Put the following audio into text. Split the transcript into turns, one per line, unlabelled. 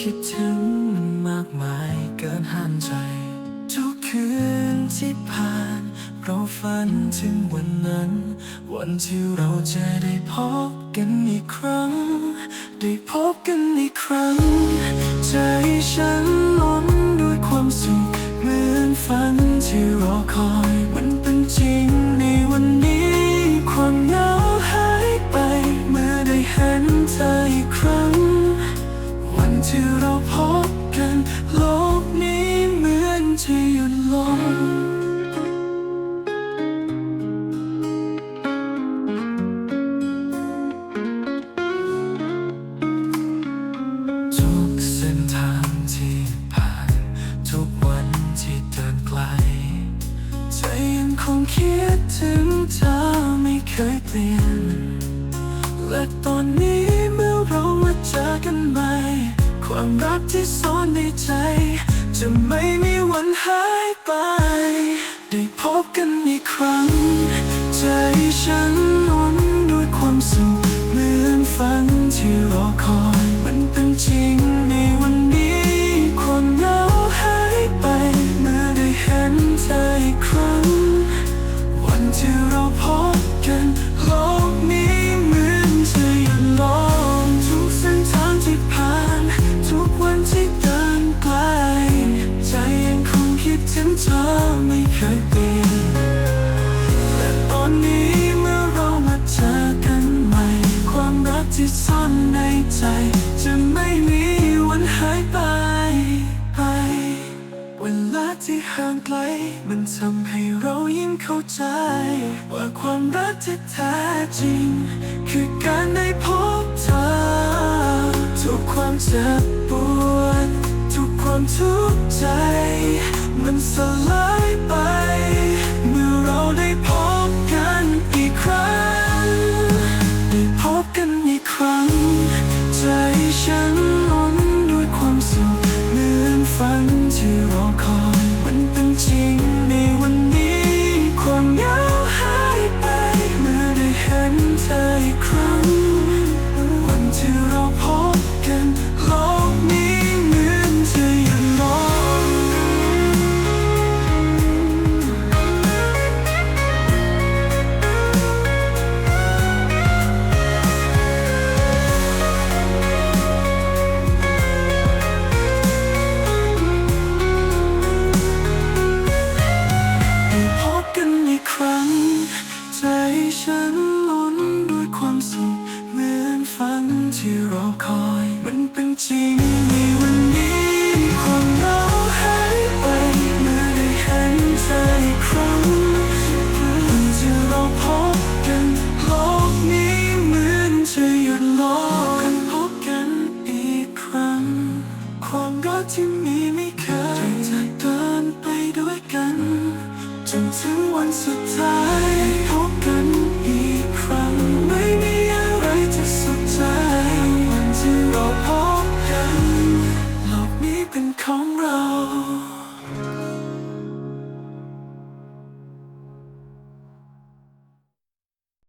คิดถึงมากมายเกินห้ามใจ ทุกคืนที่ผ่านเราฝันถึงวันนั้น วันที่เราจะได้พบกันอีกครั้ง ได้พบกันอีกครั้ง ใจฉันล้นด้วยความสุขเหมือนฝันที่รอคอย คงคิดถึงเธอไม่เคยเปลี่ยน และตอนนี้เมื่อเรามาเจอกันใหม่ ความรักที่ซ่อนในใจ จะไม่มีวันหายไป ได้พบกัน ไม่เคยเปลี่ยนแต่ตอนนี้เมื่อเรามาเจอกันใหม่ ความรักที่ซ่อนในใจ จะไม่มีวันหายไปไป เวลาที่ห่างไกล มันทำให้เรายิ่งเข้าใจ ว่าความรักที่แท้จริง คือการได้พบเธอ ทุกความเจ็บปวด ทุกความทุกข์ใจ มันสลาย ที่รอคอยมันเป็นจริง Oh.